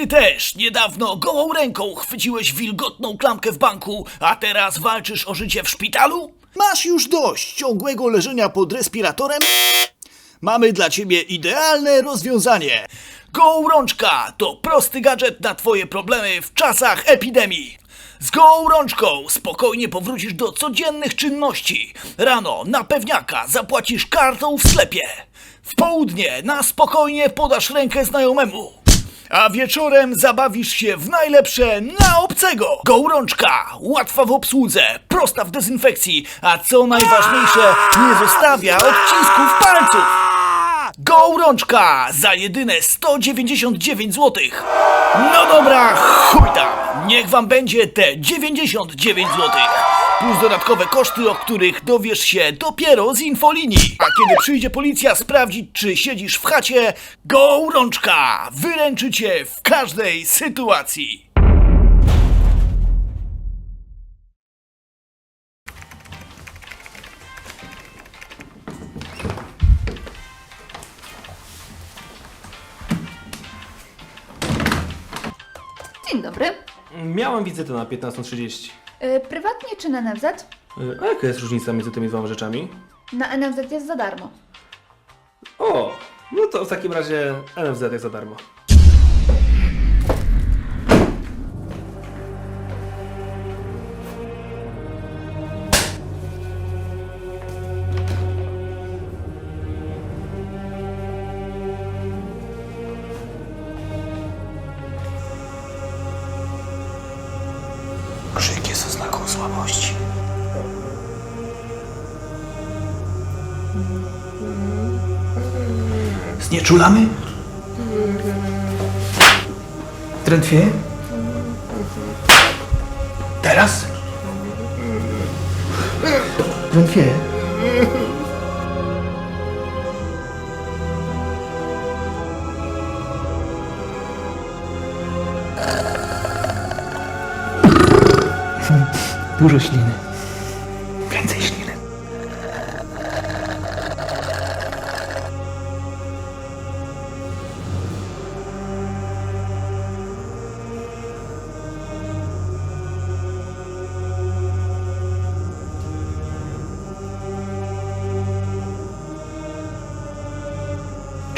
ty też niedawno gołą ręką chwyciłeś wilgotną klamkę w banku, a teraz walczysz o życie w szpitalu? Masz już dość ciągłego leżenia pod respiratorem? Mamy dla ciebie idealne rozwiązanie. Gołą rączka to prosty gadżet na twoje problemy w czasach epidemii. Z gołą rączką spokojnie powrócisz do codziennych czynności. Rano na pewniaka zapłacisz kartą w sklepie. W południe na spokojnie podasz rękę znajomemu. A wieczorem zabawisz się w najlepsze na obcego. Gołrączka, łatwa w obsłudze, prosta w dezynfekcji, a co najważniejsze, nie zostawia odcisków palców. Gołrączka za jedyne 199 zł. No dobra, chuj tam, niech wam będzie te 99 zł. Plus dodatkowe koszty, o których dowiesz się dopiero z infolinii. A kiedy przyjdzie policja sprawdzić, czy siedzisz w chacie, gołrączka wyręczy cię w każdej sytuacji. Dzień dobry. Miałem wizytę na 15.30. Y, prywatnie czy na NFZ? Y, A jaka jest różnica między tymi dwoma rzeczami? Na NFZ jest za darmo. O, no to w takim razie NFZ jest za darmo. Znieczulamy? Drętwie? Teraz? Drętwie? Dużo śliny.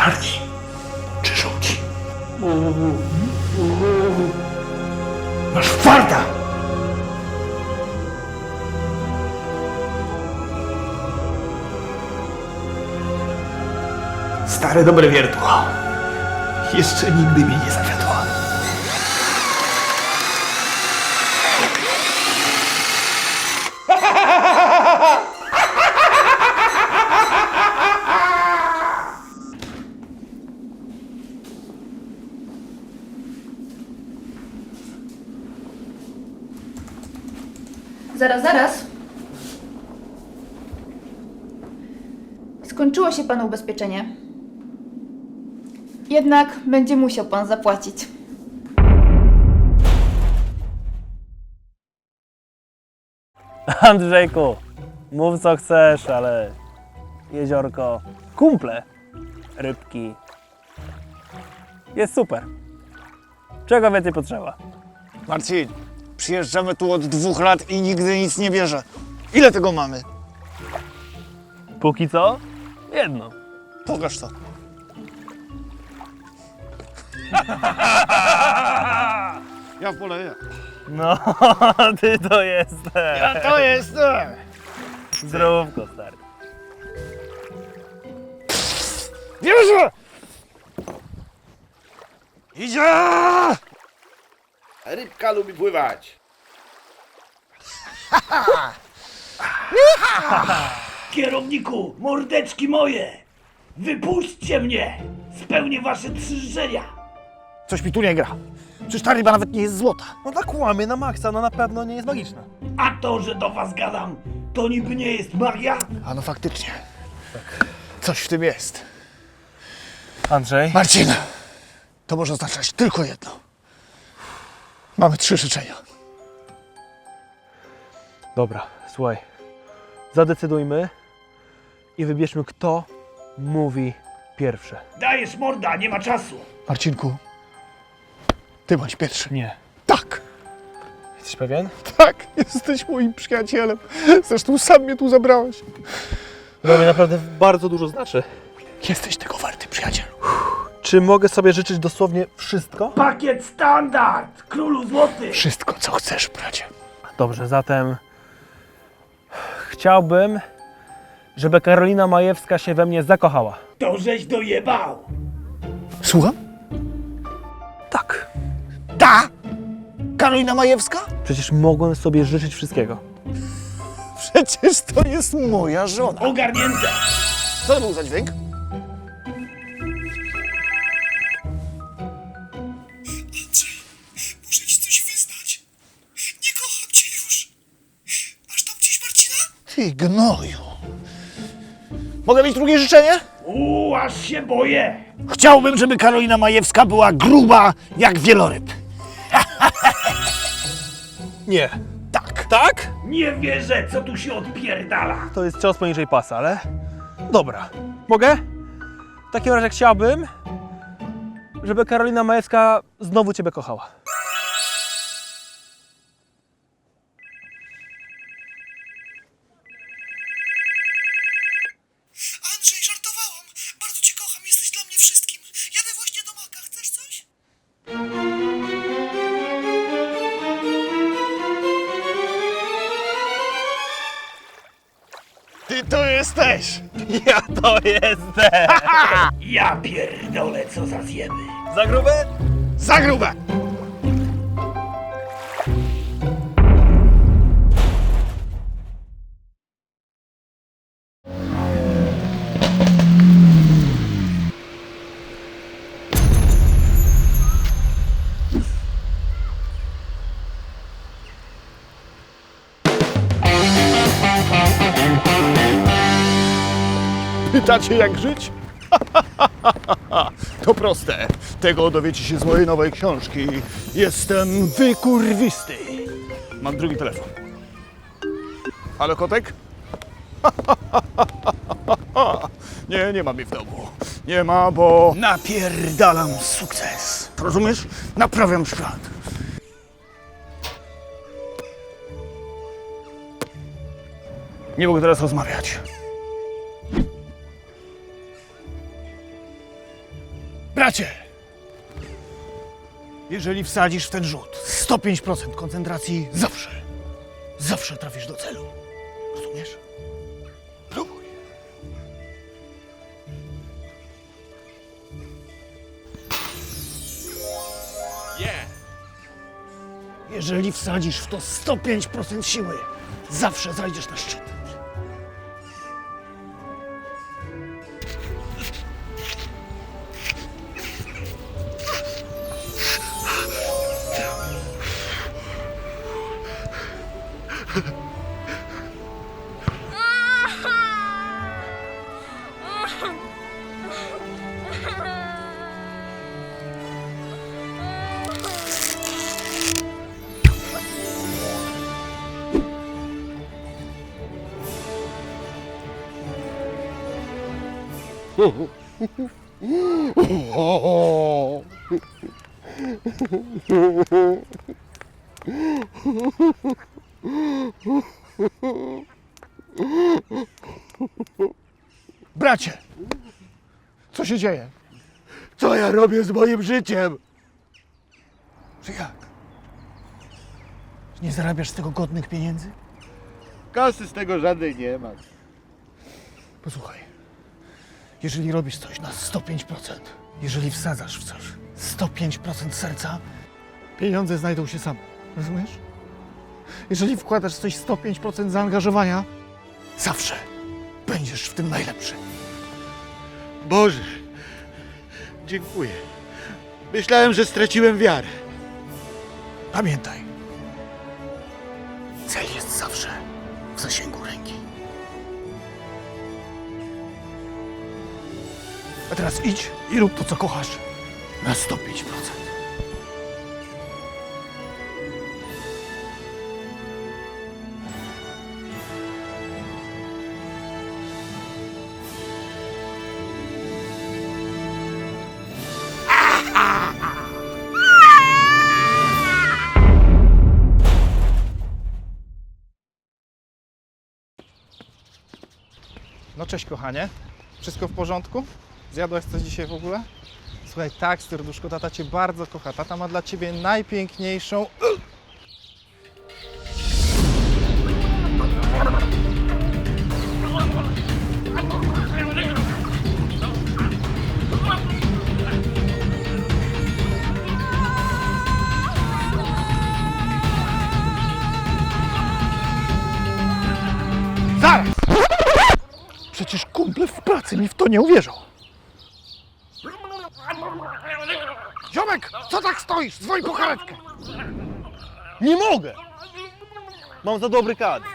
Czarni czy żółci? Masz farta! Stare dobre wiertło. Jeszcze nigdy mnie nie zawiodło. Zaraz, zaraz. Skończyło się panu ubezpieczenie. Jednak będzie musiał pan zapłacić. Andrzejku, mów co chcesz, ale jeziorko, kumple, rybki. Jest super. Czego więcej potrzeba? Marcin, przyjeżdżamy tu od dwóch lat i nigdy nic nie bierze. Ile tego mamy? Póki co, jedno. Pokaż to. Ja poleję. No, ty to jesteś. A to jest... e, Zdrówko, stary. Bierze! Idzie! Rybka lubi pływać. Kierowniku, mordeczki moje! Wypuśćcie mnie! Spełnię wasze trzy życzenia! Coś mi tu nie gra. Przecież ta ryba nawet nie jest złota. No tak kłamie na maksa, no na pewno nie jest magiczna. A to, że do was gadam, to niby nie jest magia? A no faktycznie. Coś w tym jest. Andrzej? Marcin, to może oznaczać tylko jedno. Mamy trzy życzenia. Dobra, słuchaj. Zadecydujmy i wybierzmy, kto mówi pierwsze. Dajesz morda, nie ma czasu! Marcinku, Ty masz pierwszy. Nie. Tak, Jesteś pewien? tak, jesteś moim przyjacielem. Zresztą sam mnie tu zabrałeś. To mi naprawdę bardzo dużo znaczy. Jesteś tego warty, przyjacielu. Czy mogę sobie życzyć dosłownie wszystko? Pakiet standard, królu złoty. Wszystko, co chcesz, bracie. Dobrze, zatem chciałbym, żeby Karolina Majewska się we mnie zakochała. To żeś dojebał. Słucham? Tak. Ta! Karolina Majewska? Przecież mogłem sobie życzyć wszystkiego. Przecież to jest moja żona. Ogarnięte. Co to był za dźwięk? Ty gnoju. Mogę mieć drugie życzenie? Uuu, aż się boję. Chciałbym, żeby Karolina Majewska była gruba jak wieloryb. Nie. Tak. Tak? Nie wierzę, co tu się odpierdala. To jest cios poniżej pasa, ale... Dobra. Mogę? W takim razie chciałbym, żeby Karolina Majewska znowu Ciebie kochała. Ja to jestem! Ja pierdolę, co za zjemy. Za grube? Za grube. Pytacie jak żyć? To proste. Tego dowiecie się z mojej nowej książki. Jestem wykurwisty. Mam drugi telefon. Halo, kotek? Nie, nie ma mnie w domu. Nie ma, bo napierdalam sukces. Rozumiesz? Naprawiam świat. Nie mogę teraz rozmawiać. Bracie! Jeżeli wsadzisz w ten rzut 105% koncentracji, zawsze, zawsze trafisz do celu. Rozumiesz? Próbuj. Jeżeli wsadzisz w to 105% siły, zawsze zajdziesz na szczyt. Bracie! Co się dzieje? Co ja robię z moim życiem? Że jak? Nie zarabiasz z tego godnych pieniędzy? Kasy z tego żadnej nie ma. Posłuchaj. Jeżeli robisz coś na 105%, jeżeli wsadzasz w coś 105% serca, pieniądze znajdą się same. Rozumiesz? Jeżeli wkładasz w coś 105% zaangażowania, zawsze będziesz w tym najlepszy. Boże, dziękuję. Myślałem, że straciłem wiarę. Pamiętaj, cel jest zawsze w zasięgu ręki. A teraz idź i rób to, co kochasz. Na 105%. No cześć kochanie, wszystko w porządku? Zjadłaś coś dzisiaj w ogóle? Słuchaj, tak, serduszko, tata cię bardzo kocha. Tata ma dla ciebie najpiękniejszą... Zaraz! Przecież kumple w pracy mi w to nie uwierzą. Stoisz? Dzwoń po karetkę. Nie mogę! Mam za dobry kadr.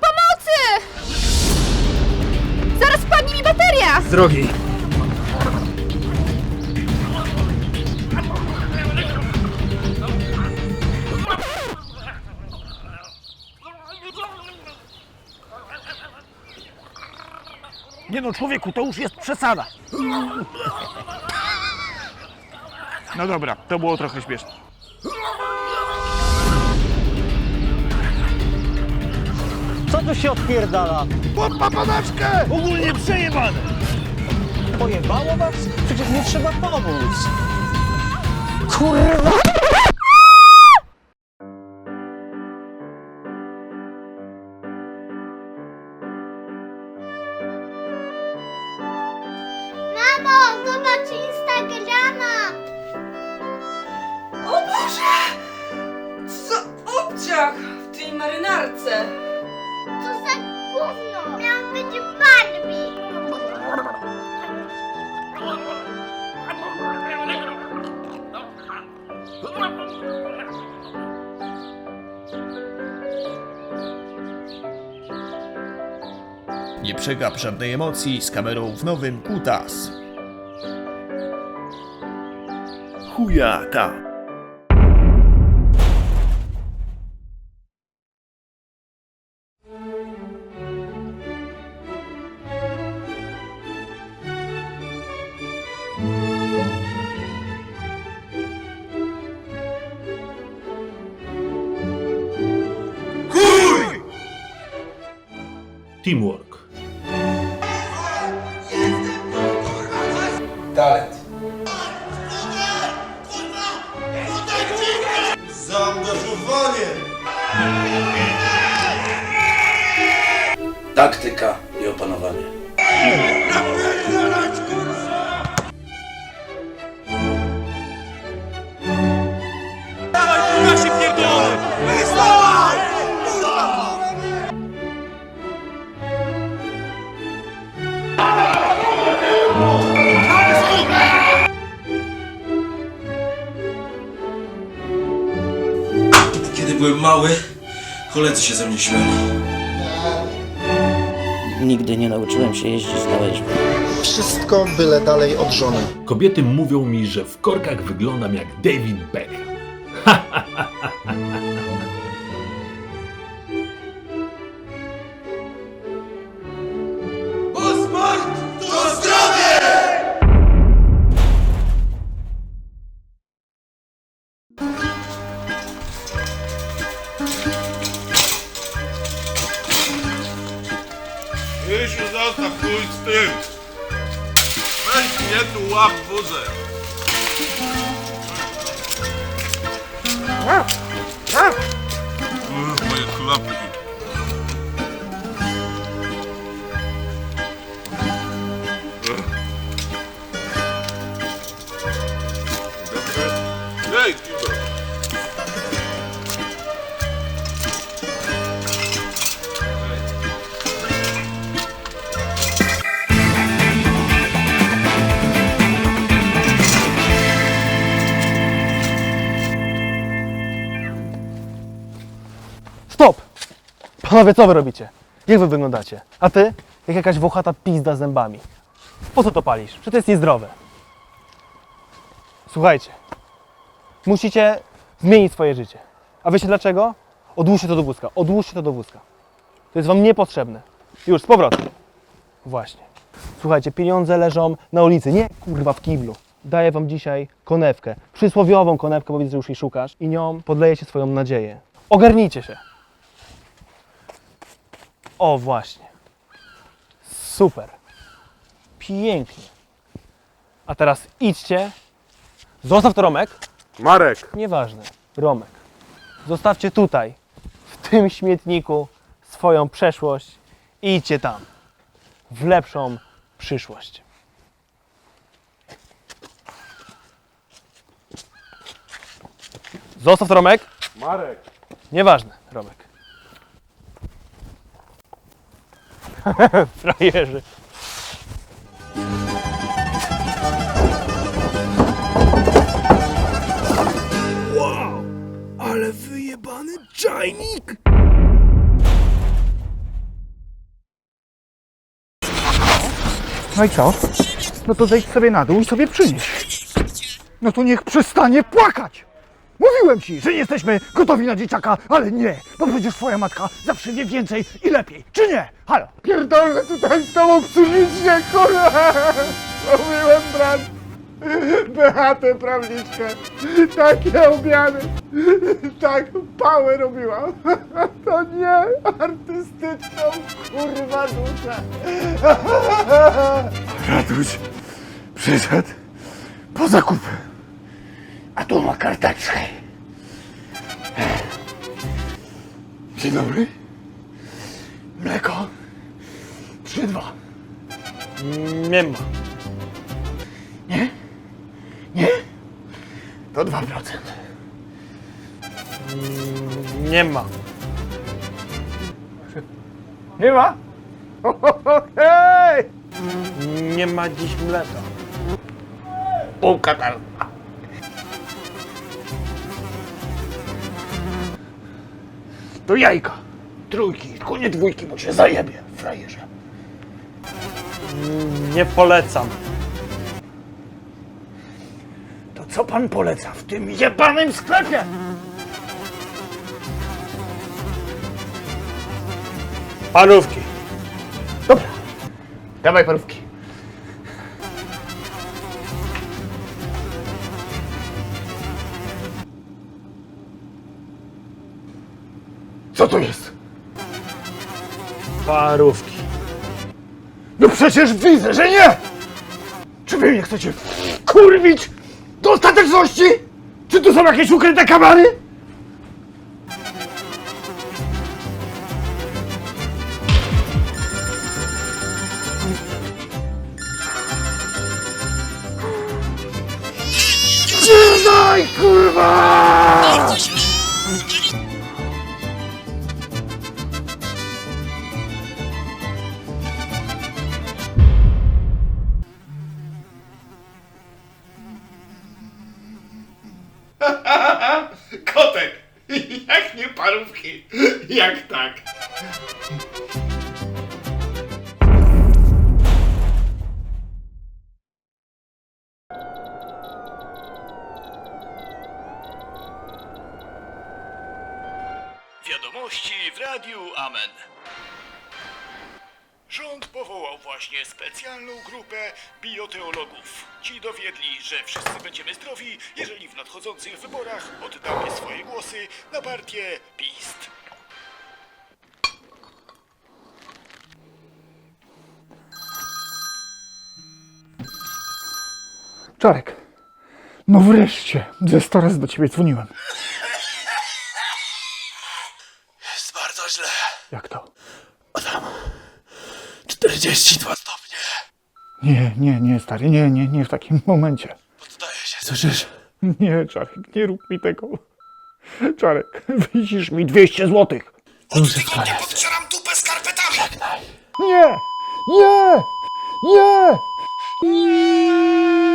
Pomocy! Zaraz spadnie mi bateria! Z drogi. Nie no, człowieku, to już jest przesada. No dobra, to było trochę śmieszne. Co tu się odpierdala? Pod papanaczkę! Ogólnie przejebane! Pojebało was? Przecież nie trzeba pomóc! Kurwa! Obciach w tej marynarce! Co za gówno! Miałam być Barbie! Nie przegap żadnej emocji z kamerą w nowym kutas. Chujata. Teamwork. Mały, koledzy się ze mnie śmiali. Nigdy nie nauczyłem się jeździć na łyżwach. Wszystko byle dalej od żony. Kobiety mówią mi, że w korkach wyglądam jak David Beckham. Rysiu, zostaw chuj z tym! Weź mnie tu łap wózek! Uch, moje klapki. Panowie, co wy robicie? Jak wy wyglądacie? A ty? Jak jakaś włochata pizda z zębami. Po co to palisz? Przecież to jest niezdrowe. Słuchajcie. Musicie zmienić swoje życie. A wiecie dlaczego? Odłóżcie to do wózka. Odłóżcie to do wózka. To jest wam niepotrzebne. Już, z powrotem. Właśnie. Słuchajcie, pieniądze leżą na ulicy, nie kurwa w kiblu. Daję wam dzisiaj konewkę, przysłowiową konewkę, bo widzę, że już jej szukasz i nią podlejecie swoją nadzieję. Ogarnijcie się. O, właśnie. Super. Pięknie. A teraz idźcie. Zostaw to Romek. Marek! Nieważne. Romek. Zostawcie tutaj, w tym śmietniku, swoją przeszłość i idźcie tam. W lepszą przyszłość. Zostaw to Romek. Marek! Nieważne, Romek. Frajerzy. Ale wyjebany czajnik! No i co? No to zejdź sobie na dół i sobie przynieś. No to niech przestanie płakać! Mówiłem ci, że nie jesteśmy gotowi na dzieciaka, ale nie, bo przecież twoja matka zawsze wie więcej i lepiej, czy nie? Halo? Pierdolę tutaj z tobą psychicznie, kurwa! Mówiłem, brat! Beatę prawniczkę, takie obiady, tak pałę robiła. To nie artystyczną, kurwa, duszę. Ratuś przyszedł po zakupy. A tu ma karteczkę. Dzień dobry. Mleko. 3-2. Nie ma. Nie? Nie? To 2%. Nie ma. Nie ma? Hej! Nie ma dziś mleka. Półka tam. To jajka. Trójki, tylko nie dwójki, bo cię zajebie, frajerze. Nie polecam. To co pan poleca w tym jebanym sklepie? Parówki. Dobra, dawaj parówki. Parówki. No przecież widzę, że nie! Czy wy mnie chcecie kurwić do ostateczności? Czy tu są jakieś ukryte kamary? Przyznaj, kurwa! Jak tak? Wiadomości w Radiu Amen. Rząd powołał właśnie specjalną grupę bioteologów. Ci dowiedli, że wszyscy będziemy zdrowi, jeżeli w nadchodzących wyborach oddamy swoje głosy na partię PiS. Czarek, no wreszcie, ze sto razy do ciebie dzwoniłem. Jest bardzo źle. Jak to? 42 stopnie. Nie, nie, nie, stary, nie, nie, nie w takim momencie. Poddaję się, słyszysz? Nie, Czarek, nie rób mi tego. Czarek, wisisz mi 200 złotych. Wszystko jest. Podcieram dupę skarpetami! Nie! Nie! Nie! Najpierw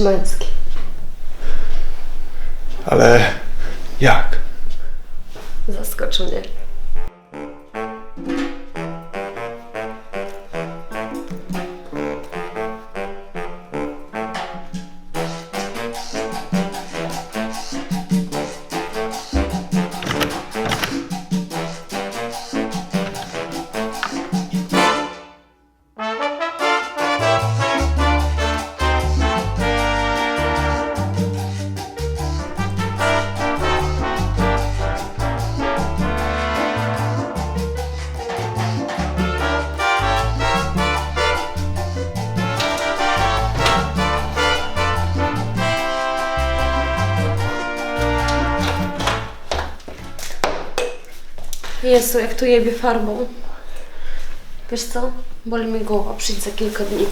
Months. Jezu, jak tu jebie farbą. Wiesz co? Boli mi głowa, przyjdź za kilka dni.